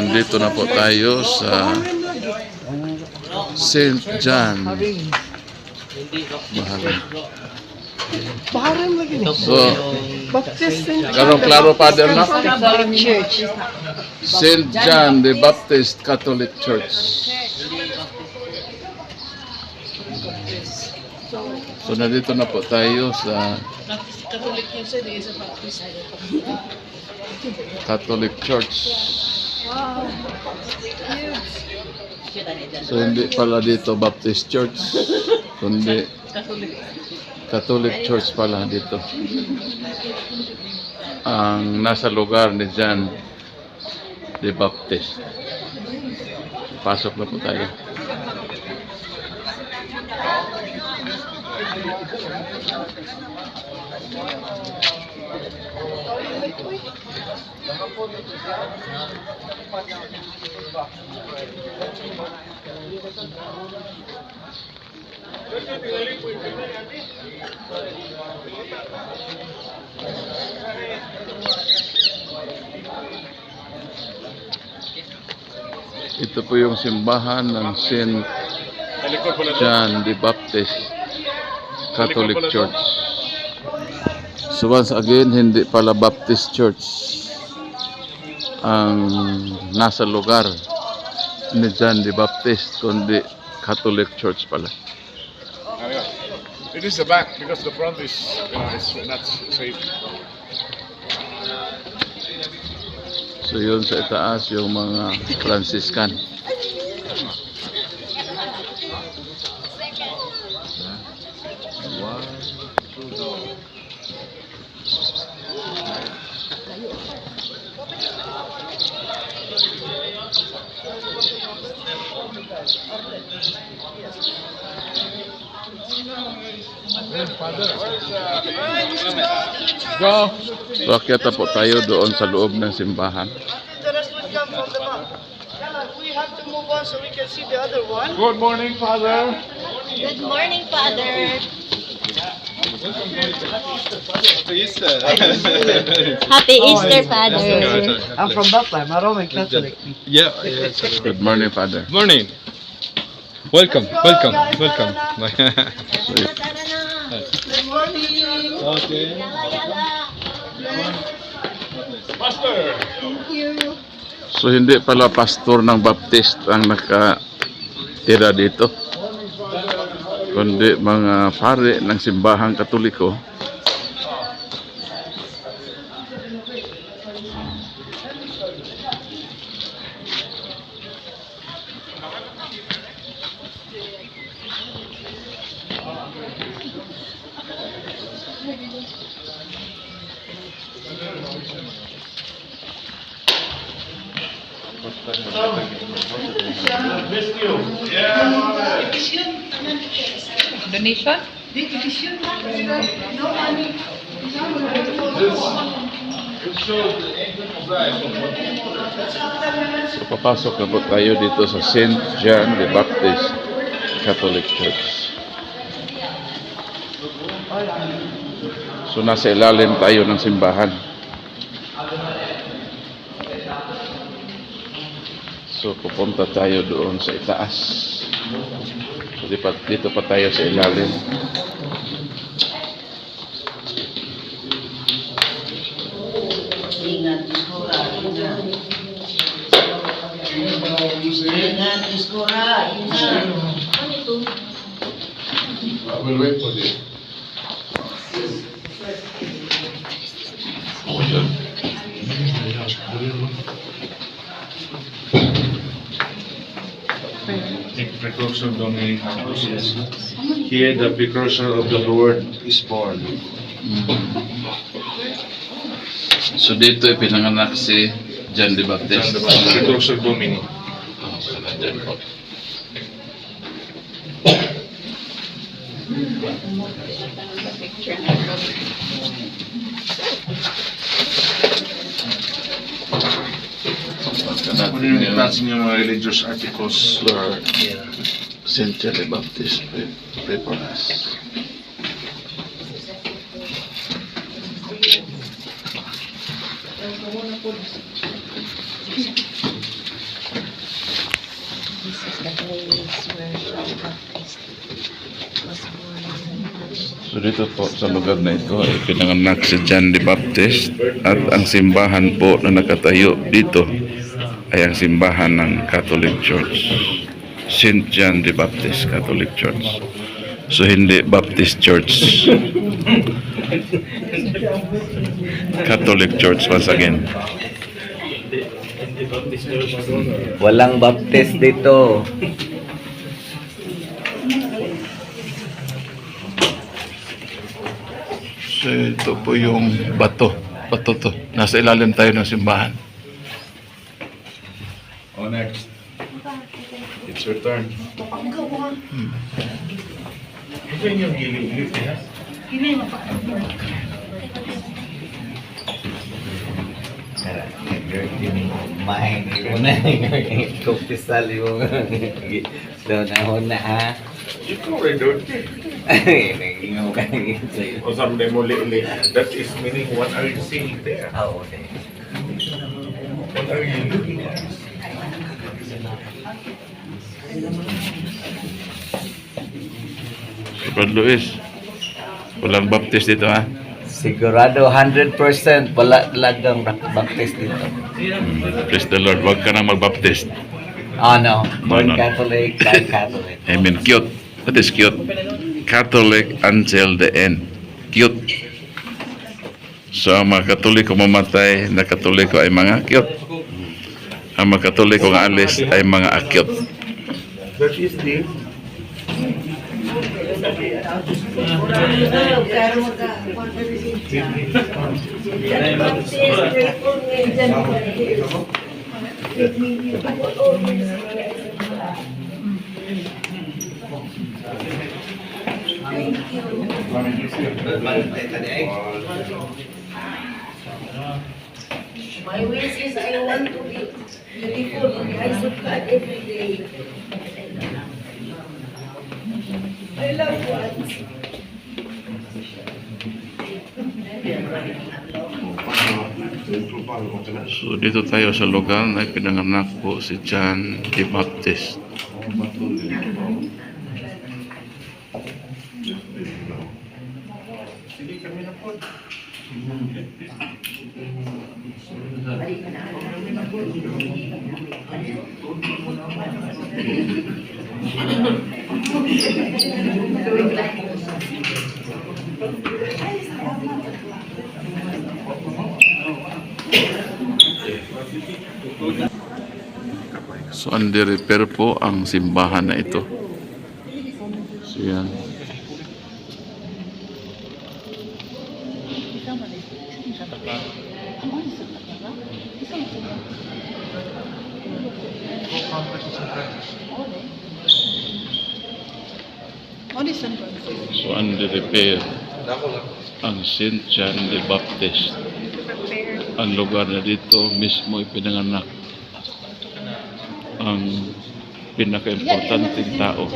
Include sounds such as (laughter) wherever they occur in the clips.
nandito na po tayo sa St. John. Bahala. Baharan lagi ni. So, Baptist St. karong klaro Father na? Catholic Church. St. John the Baptist Catholic Church. So, nandito na po tayo sa Catholic yun Church. So, hindi pala dito Baptist Church, kundi Catholic. Catholic Church pala dito. Ang nasa lugar ni John the Baptist. Pasok na po tayo. Ito po yung simbahan ng St. John the Baptist Catholic Church. So once again, hindi pala Baptist Church ang nasa lugar ni John the Baptist, kundi Catholic Church pala. It is the back because the front is, you know, is not safe. So yun sa itaas yung mga Franciscan. Go. So akyat po tayo doon sa loob ng simbahan. The rest would come from the back. We have to move on so we can see the other one. Good morning, Father. Good morning, Father. Happy Easter, Father. I'm from Bethlehem, a Roman Catholic. Yeah, yeah. Good morning, Father. Morning. Welcome, welcome, welcome. (laughs) Good morning. okay. Pastor. So hindi pala pastor ng Baptist ang nakatira dito. Kundi mga pare ng simbahang katoliko. Donation? So papasok na po tayo dito sa St. John the Baptist Catholic Church. So nasa ilalim tayo ng simbahan. So pupunta tayo doon sa itaas. Pa, dito pa tayo sa ilalim. Ingat iskura, ingat. Ingat iskura, ingat. We'll wait for you. Take precursor Domini Campus. Here the precursor of the Lord is born. So dito pinanganak si John the Baptist. Precursor Domini. Oh, sana dyan po. Kunin yung natin yung mga religious articles. Lord, St. John the Baptist, pray, pray for us. place where John the Baptist was born. So dito po sa lugar na ito ay pinanganak si John the Baptist at ang simbahan po na nakatayo dito ay ang simbahan ng Catholic Church. St. John the Baptist Catholic Church. So hindi Baptist Church. Catholic Church once again. Walang baptist dito. So ito po yung bato. Bato to. Nasa ilalim tayo ng simbahan. Oh, next. It's your turn. Main mo na. Kumpisal yung daw na huna ha. Ikaw rin doon. Nangingaw ka sa'yo. O someday mo lately. That is meaning what are you seeing there? Ah, okay. What are you looking at? Brad Luis, walang Baptist dito ha? Sigurado 100% wala talagang baptist dito. Praise the Lord. Huwag ka nang mag-baptist. Oh no, born no. Catholic, died Catholic. (laughs) Amen. Cute. That is cute. Catholic until the end. Cute. So, mga katoliko mamatay na katoliko ay mga cute. Ang mga katoliko nga alis ay mga akyot. That is the My wish is I want to be beautiful in the eyes of God every day. I love God. So, dito tayo sa lugar na pinanganak po si John the Baptist. So, under repair po ang simbahan na ito. What is San Francisco? So, under repair ang St. John the Baptist. Ang lugar na dito mismo ipinanganak ang pinaka-importanting tao.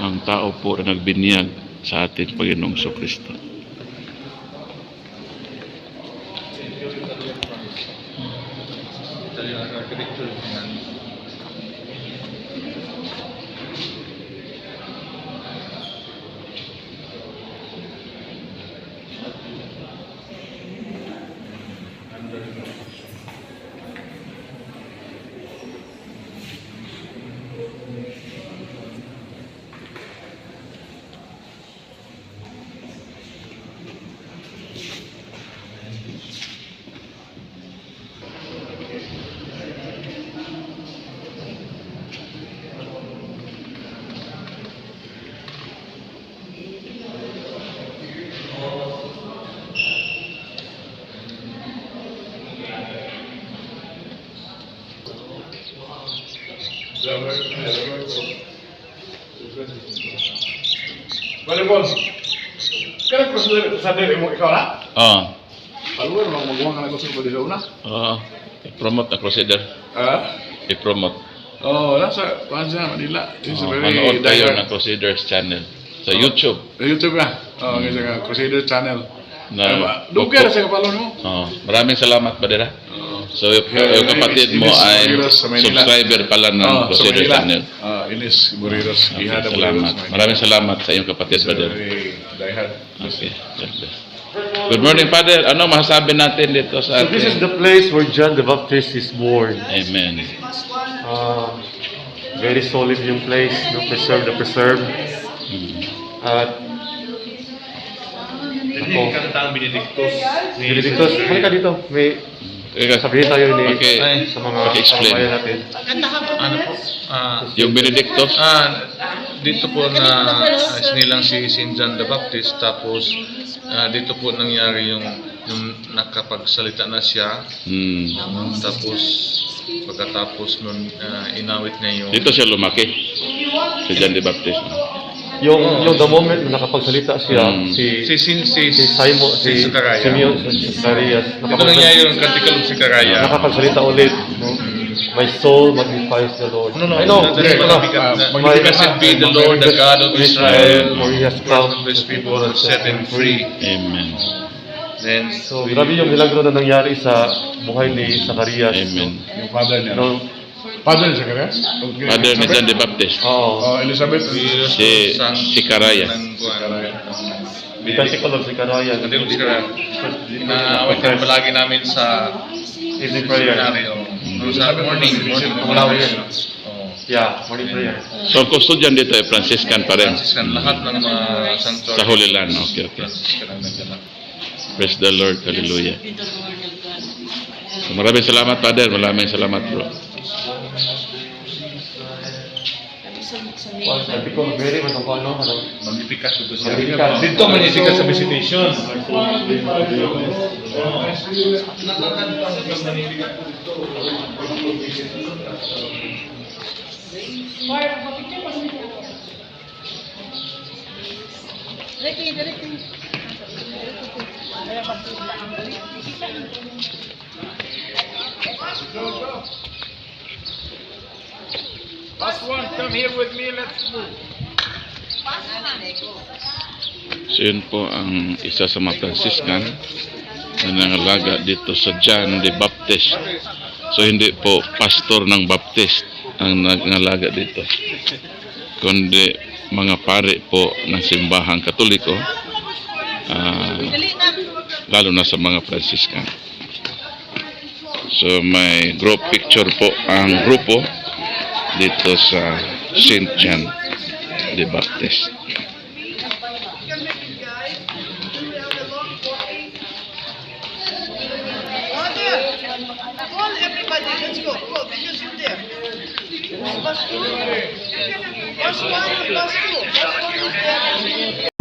Ang tao po na nagbinyag sa atin, Panginoong Kristo. Kita lihat arsitektur dengan Balik bos. Kaya prosedur sadar mo ikaw na? Ah, Paluwer mo magawa ka na gusto ko dito una. ah, i-promote na Crusader. Ah? I-promote. Oh, nasa Kwanza, Manila. A Oh, manood direct- ng Crusaders channel sa YouTube. Sa YouTube na. Oh, mm. sa Crusader channel. Na, Dugar sa kapalo mo. Oh, maraming salamat, Badera. Oh. So, yung, yung kapatid mo ay subscriber pala ng Ah, sa Crusader Manila. Channel. Ah, Ines Morelos, Okay, Ihada salamat. Maraming salamat sa iyong kapatid, diehard. Okay, God bless. Good morning, Father. Ano masasabi natin dito sa So this is the place where John the Baptist is born. Amen. Uh, very solid yung place, no? preserve the preserve. At ako, Benedictus, halika dito. May Teka, sabihin tayo ni Okay. sa mga kababayan natin. Ano po? Ah, Yung Benedictus, ah, dito po na uh, sinilang si St. John the Baptist tapos ah, dito po nangyari yung yung nakapagsalita na siya hmm, tapos pagkatapos nun ah, inawit niya yung dito siya lumaki. Si John the Baptist. Yung, yung the moment na nakapagsalita siya, Mm. si, si si si, si Simon, si, si Zachariah. Simeon, si Zacharias, Dito nangyari yung kantikal si Karaya. nakapagsalita ulit. No? My soul magnifies the Lord. No, no, I know, no, hindi no, pala. no, My- Blessed be the Lord, the God of Israel, For he has come these people to set him free. Amen. Then, So, grabe yung milagro na nangyari sa buhay ni Zacarias. Amen. Yung father niya. No? Father ni Zacarias? Father ni John the Baptist. Oo. Oh, Elizabeth. Si, si Karaya. ng Di Kantikol of Zechariah. Kantikal si Karaya. Inaawit din palagi namin sa Evening prayer. No, sa morning, morning. Oh. Yeah, morning prayer. So, custodian dito ay Franciscan pa rin. Franciscan, lahat ng mga sanctuary. Sa Holy Land. Okay, okay. Praise the Lord. Hallelujah. So, maraming salamat, Father. Maraming salamat, bro. Well, sabi ko, Mary, man ang ano, ano, Magnificat ito siya. Magnificat. Dito magnificat sa visitation. So, yun po ang isa sa mga Franciscan na nangalaga dito sa John the Baptist. So, hindi po pastor ng Baptist ang nangalaga dito. Kundi mga pare po ng simbahang katoliko, ah, lalo na sa mga Franciscan. So, may group picture po ang grupo dito sa St. John the Baptist. Bus one bus two. Bus one is there.